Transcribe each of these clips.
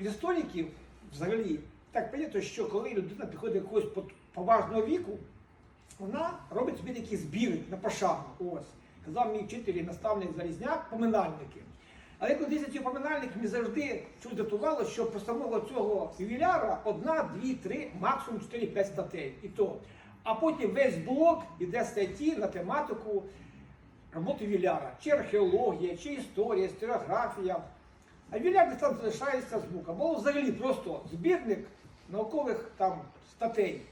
в істориків взагалі так прийнято, що коли людина підходить до якогось поважного віку, вона робить собі такий збірник на пошану. Ось. Казав мій вчитель і наставник Залізняк, поминальники. Але коли ці поминальники, мені завжди чуть датувало, що про самого цього ювіляра одна, дві, три, максимум 4-5 статей. І то. А потім весь блок іде статті на тематику роботи ювіляра. Чи археологія, чи історія, історіографія. А десь там залишається звук. Або взагалі просто збірник наукових там статей.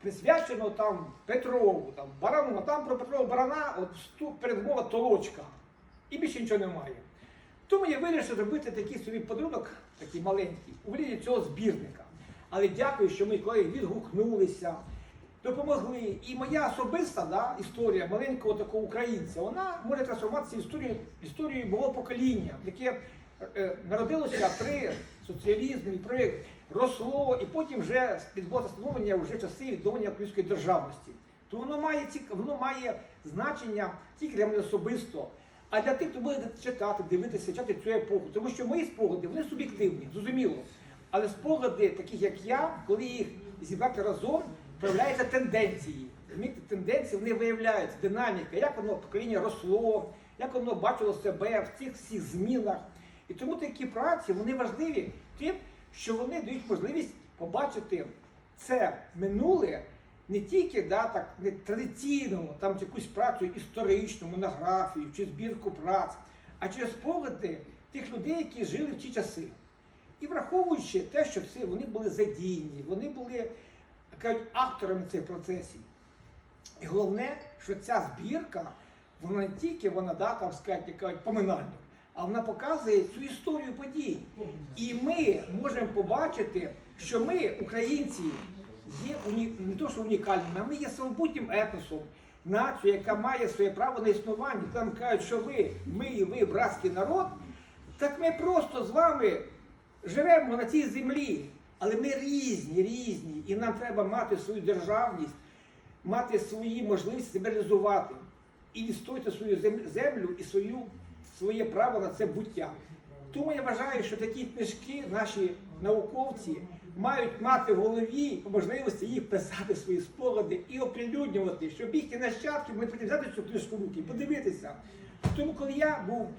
Присвячено там Петрову, там Барану, а там про Петрова Барана от передмова толочка. І більше нічого немає. Тому я вирішив зробити такий собі подарунок, такий маленький, у вигляді цього збірника. Але дякую, що ми колеги відгукнулися, допомогли. І моя особиста да, історія маленького такого українця, вона може трансформуватися в історію, історію мого покоління, яке народилося при соціалізмі, при росло, і потім вже відбулося становлення вже часи відновлення української державності. То воно має воно має значення тільки для мене особисто, а для тих, хто буде читати, дивитися, читати цю епоху. Тому що мої спогади вони суб'єктивні, зрозуміло. Але спогади, таких як я, коли їх зібрати разом, проявляються тенденції. Розумієте, тенденції вони виявляються, динаміка, як воно покоління росло, як воно бачило себе в цих всіх змінах. І тому такі праці вони важливі тим, що вони дають можливість побачити це минуле не тільки да, так, не традиційно, там якусь працю історичну, монографію чи збірку праць, а через спогади тих людей, які жили в ті часи. І враховуючи те, що всі вони були задіяні, вони були кажуть, авторами цих процесів. І головне, що ця збірка, вона не тільки вона да, там сказати, як кажуть, поминальна, а вона показує цю історію подій. І ми можемо побачити, що ми, українці, є уні... не то, що унікальними, а ми є самобутнім етносом, нацією, яка має своє право на існування. Там кажуть, що ви, ми і ви, братський народ, так ми просто з вами живемо на цій землі. Але ми різні, різні, і нам треба мати свою державність, мати свої можливості себе реалізувати і відстояти свою землю і свою, своє право на це буття. Тому я вважаю, що такі книжки наші науковці мають мати в голові можливості їх писати свої спогади і оприлюднювати, щоб їхні нащадки могли взяти цю книжку в руки подивитися. Тому, коли я був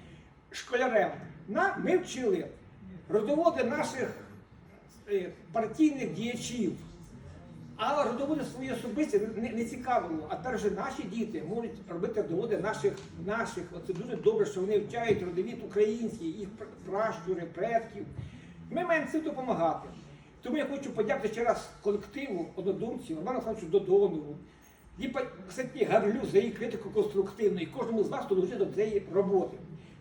школярем, ми вчили родоводи наших е, партійних діячів. Але родоводи свої особисті не, не цікавило. А вже наші діти можуть робити родоводи наших, наших. Оце дуже добре, що вони вчають родовід український, їх пращури, предків. Ми маємо цим допомагати. Тому я хочу подякувати ще раз колективу однодумців, Роману Олександровичу Додонову, і, кстати, Гарлю за її критику конструктивну і кожному з вас, хто до цієї роботи.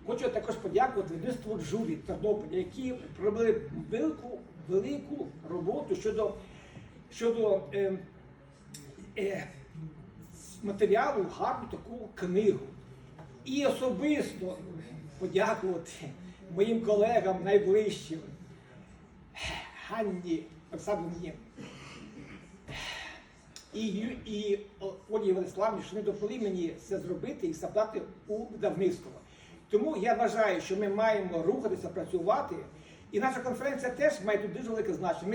Хочу також подякувати видавництву Джурі Тернополя, які робили велику, велику роботу щодо, щодо е, е, матеріалу, гарну таку книгу. І особисто подякувати моїм колегам найближчим, Ганні Олександрівні і, і Олі Владиславівні, що вони допомогли мені це зробити і завдати у видавництво. Тому я вважаю, що ми маємо рухатися, працювати. І наша конференція теж має тут дуже велике значення.